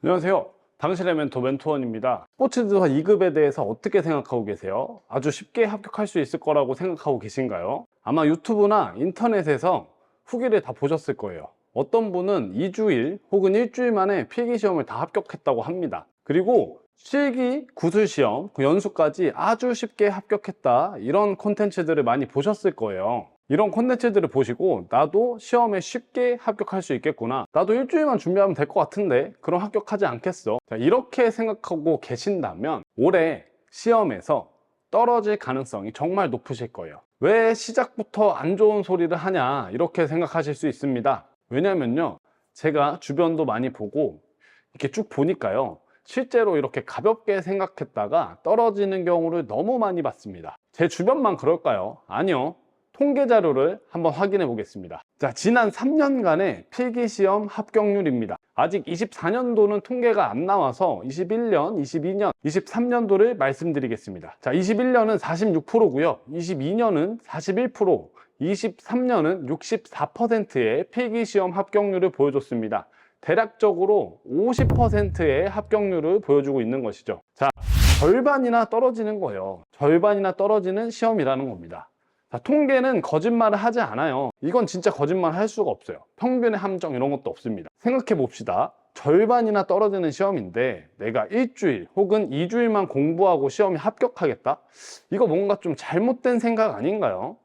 안녕하세요. 당신의 멘토 멘토원입니다. 스포츠 지도사 2급에 대해서 어떻게 생각하고 계세요? 아주 쉽게 합격할 수 있을 거라고 생각하고 계신가요? 아마 유튜브나 인터넷에서 후기를 다 보셨을 거예요. 어떤 분은 2주일 혹은 일주일 만에 필기시험을 다 합격했다고 합니다. 그리고 실기, 구술시험, 그 연수까지 아주 쉽게 합격했다. 이런 콘텐츠들을 많이 보셨을 거예요. 이런 콘텐츠들을 보시고 나도 시험에 쉽게 합격할 수 있겠구나. 나도 일주일만 준비하면 될 것 같은데 그럼 합격하지 않겠어. 자, 이렇게 생각하고 계신다면 올해 시험에서 떨어질 가능성이 정말 높으실 거예요. 왜 시작부터 안 좋은 소리를 하냐 이렇게 생각하실 수 있습니다. 왜냐면요. 제가 주변도 많이 보고 이렇게 쭉 보니까요. 실제로 이렇게 가볍게 생각했다가 떨어지는 경우를 너무 많이 봤습니다. 제 주변만 그럴까요? 아니요. 통계 자료를 한번 확인해 보겠습니다. 자, 지난 3년간의 필기시험 합격률입니다. 아직 24년도는 통계가 안 나와서 21년, 22년, 23년도를 말씀드리겠습니다. 자, 21년은 46%고요. 22년은 41%, 23년은 64%의 필기시험 합격률을 보여줬습니다. 대략적으로 50%의 합격률을 보여주고 있는 것이죠. 자, 절반이나 떨어지는 거예요. 절반이나 떨어지는 시험이라는 겁니다. 자, 통계는 거짓말을 하지 않아요. 이건 진짜 거짓말 할 수가 없어요. 평균의 함정 이런 것도 없습니다. 생각해 봅시다. 절반이나 떨어지는 시험인데 내가 일주일 혹은 이주일만 공부하고 시험에 합격하겠다? 이거 뭔가 좀 잘못된 생각 아닌가요?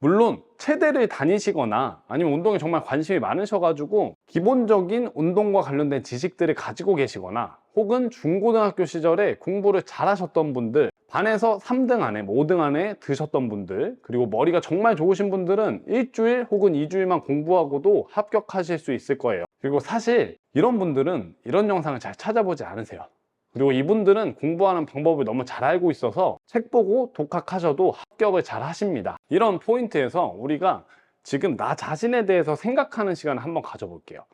물론 체대를 다니시거나 아니면 운동에 정말 관심이 많으셔가지고 기본적인 운동과 관련된 지식들을 가지고 계시거나 혹은 중고등학교 시절에 공부를 잘하셨던 분들 반에서 3등 안에, 뭐 5등 안에 드셨던 분들 그리고 머리가 정말 좋으신 분들은 일주일 혹은 2주일만 공부하고도 합격하실 수 있을 거예요 그리고 사실 이런 분들은 이런 영상을 잘 찾아보지 않으세요 그리고 이분들은 공부하는 방법을 너무 잘 알고 있어서 책 보고 독학하셔도 합격을 잘 하십니다. 이런 포인트에서 우리가 지금 나 자신에 대해서 생각하는 시간을 한번 가져볼게요.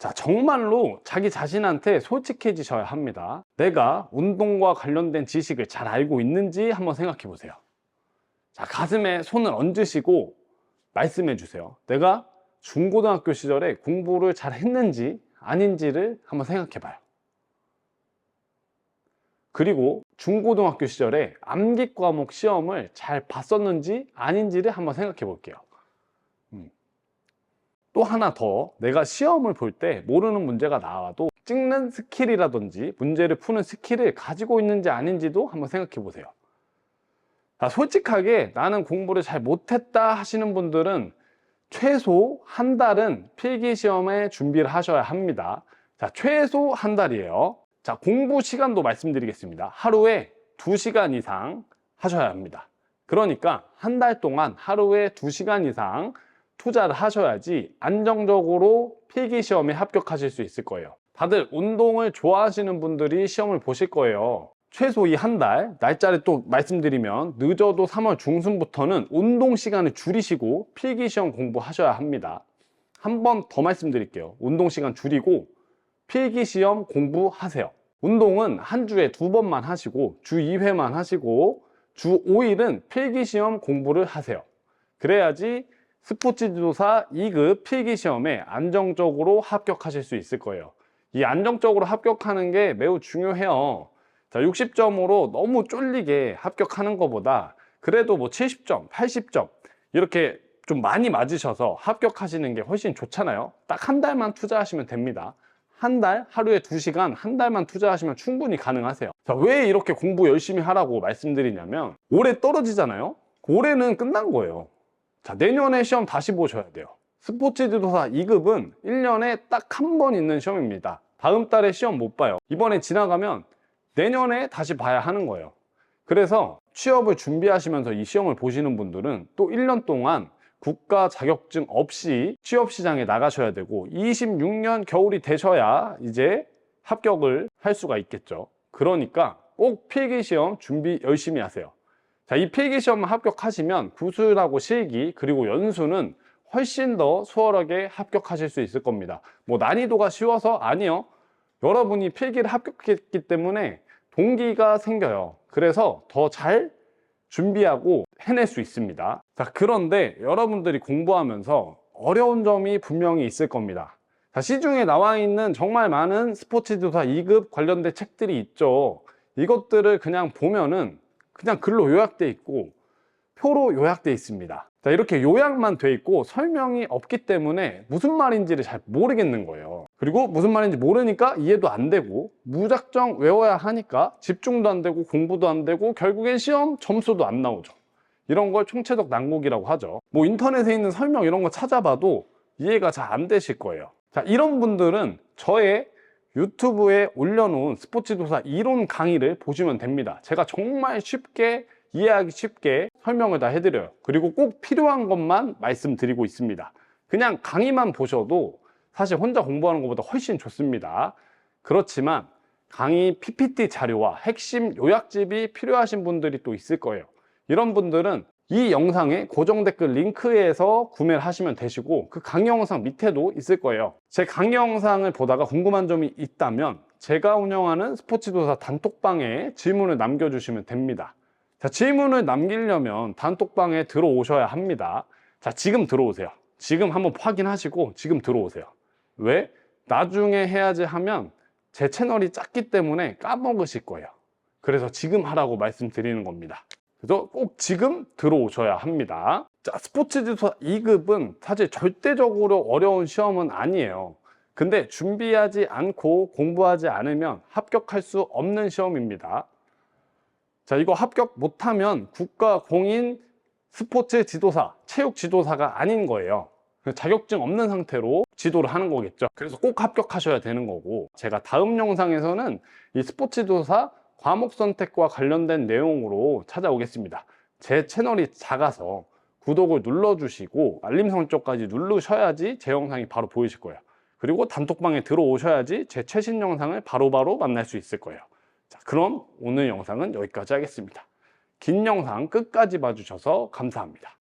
자, 정말로 자기 자신한테 솔직해지셔야 합니다. 내가 운동과 관련된 지식을 잘 알고 있는지 한번 생각해 보세요. 자, 가슴에 손을 얹으시고 말씀해 주세요. 내가 중고등학교 시절에 공부를 잘 했는지 아닌지를 한번 생각해 봐요. 그리고 중고등학교 시절에 암기 과목 시험을 잘 봤었는지 아닌지를 한번 생각해 볼게요. 음. 또 하나 더 내가 시험을 볼 때 모르는 문제가 나와도 찍는 스킬이라든지 문제를 푸는 스킬을 가지고 있는지 아닌지도 한번 생각해 보세요. 자, 솔직하게 나는 공부를 잘 못했다 하시는 분들은 최소 한 달은 필기 시험에 준비를 하셔야 합니다. 자, 최소 한 달이에요. 자, 공부 시간도 말씀드리겠습니다. 하루에 2시간 이상 하셔야 합니다. 그러니까 한 달 동안 하루에 2시간 이상 투자를 하셔야지 안정적으로 필기 시험에 합격하실 수 있을 거예요. 다들 운동을 좋아하시는 분들이 시험을 보실 거예요. 최소 이 한 달, 날짜를 또 말씀드리면 늦어도 3월 중순부터는 운동 시간을 줄이시고 필기 시험 공부하셔야 합니다. 한 번 더 말씀드릴게요. 운동 시간 줄이고 필기 시험 공부하세요. 운동은 한 주에 두 번만 하시고 주 2회만 하시고 주 5일은 필기 시험 공부를 하세요. 그래야지 스포츠 지도사 2급 필기 시험에 안정적으로 합격하실 수 있을 거예요. 이 안정적으로 합격하는 게 매우 중요해요. 자, 60점으로 너무 쫄리게 합격하는 것보다 그래도 뭐 70점, 80점 이렇게 좀 많이 맞으셔서 합격하시는 게 훨씬 좋잖아요. 딱 한 달만 투자하시면 됩니다. 한 달, 하루에 두시간한 달만 투자하시면 충분히 가능하세요. 자, 왜 이렇게 공부 열심히 하라고 말씀드리냐면 올해 떨어지잖아요. 올해는 끝난 거예요. 자, 내년에 시험 다시 보셔야 돼요. 스포츠 지도사 2급은 1년에 딱 한 번 있는 시험입니다. 다음 달에 시험 못 봐요. 이번에 지나가면 내년에 다시 봐야 하는 거예요. 그래서 취업을 준비하시면서 이 시험을 보시는 분들은 또 1년 동안 국가 자격증 없이 취업 시장에 나가셔야 되고 26년 겨울이 되셔야 이제 합격을 할 수가 있겠죠. 그러니까 꼭 필기 시험 준비 열심히 하세요. 자, 이 필기 시험을 합격하시면 구술하고 실기 그리고 연수는 훨씬 더 수월하게 합격하실 수 있을 겁니다. 뭐 난이도가 쉬워서 아니요. 여러분이 필기를 합격했기 때문에 동기가 생겨요. 그래서 더 잘 준비하고 해낼 수 있습니다. 자, 그런데 여러분들이 공부하면서 어려운 점이 분명히 있을 겁니다. 자, 시중에 나와 있는 정말 많은 스포츠 지도사 2급 관련된 책들이 있죠. 이것들을 그냥 보면은 그냥 글로 요약돼 있고 표로 요약돼 있습니다. 자, 이렇게 요약만 돼 있고 설명이 없기 때문에 무슨 말인지를 잘 모르겠는 거예요. 그리고 무슨 말인지 모르니까 이해도 안 되고 무작정 외워야 하니까 집중도 안 되고 공부도 안 되고 결국엔 시험 점수도 안 나오죠. 이런 걸 총체적 난국이라고 하죠. 뭐 인터넷에 있는 설명 이런 거 찾아봐도 이해가 잘 안 되실 거예요. 자, 이런 분들은 저의 유튜브에 올려놓은 스포츠 도사 이론 강의를 보시면 됩니다. 제가 정말 쉽게 이해하기 쉽게 설명을 다 해드려요. 그리고 꼭 필요한 것만 말씀드리고 있습니다. 그냥 강의만 보셔도 사실 혼자 공부하는 것보다 훨씬 좋습니다. 그렇지만 강의 PPT 자료와 핵심 요약집이 필요하신 분들이 또 있을 거예요. 이런 분들은 이 영상의 고정 댓글 링크에서 구매를 하시면 되시고 그 강의 영상 밑에도 있을 거예요. 제 강의 영상을 보다가 궁금한 점이 있다면 제가 운영하는 스포츠도사 단톡방에 질문을 남겨주시면 됩니다. 자, 질문을 남기려면 단톡방에 들어오셔야 합니다. 자, 지금 들어오세요. 지금 한번 확인하시고 지금 들어오세요. 왜? 나중에 해야지 하면 제 채널이 작기 때문에 까먹으실 거예요. 그래서 지금 하라고 말씀드리는 겁니다. 그래서 꼭 지금 들어오셔야 합니다. 자, 스포츠 지도사 2급은 사실 절대적으로 어려운 시험은 아니에요. 근데 준비하지 않고 공부하지 않으면 합격할 수 없는 시험입니다. 자, 이거 합격 못하면 국가 공인 스포츠 지도사, 체육 지도사가 아닌 거예요. 자격증 없는 상태로 지도를 하는 거겠죠. 그래서 꼭 합격하셔야 되는 거고, 제가 다음 영상에서는 이 스포츠 지도사 과목 선택과 관련된 내용으로 찾아오겠습니다. 제 채널이 작아서 구독을 눌러주시고 알림 설정까지 누르셔야지 제 영상이 바로 보이실 거예요. 그리고 단톡방에 들어오셔야지 제 최신 영상을 바로바로 만날 수 있을 거예요. 자, 그럼 오늘 영상은 여기까지 하겠습니다. 긴 영상 끝까지 봐주셔서 감사합니다.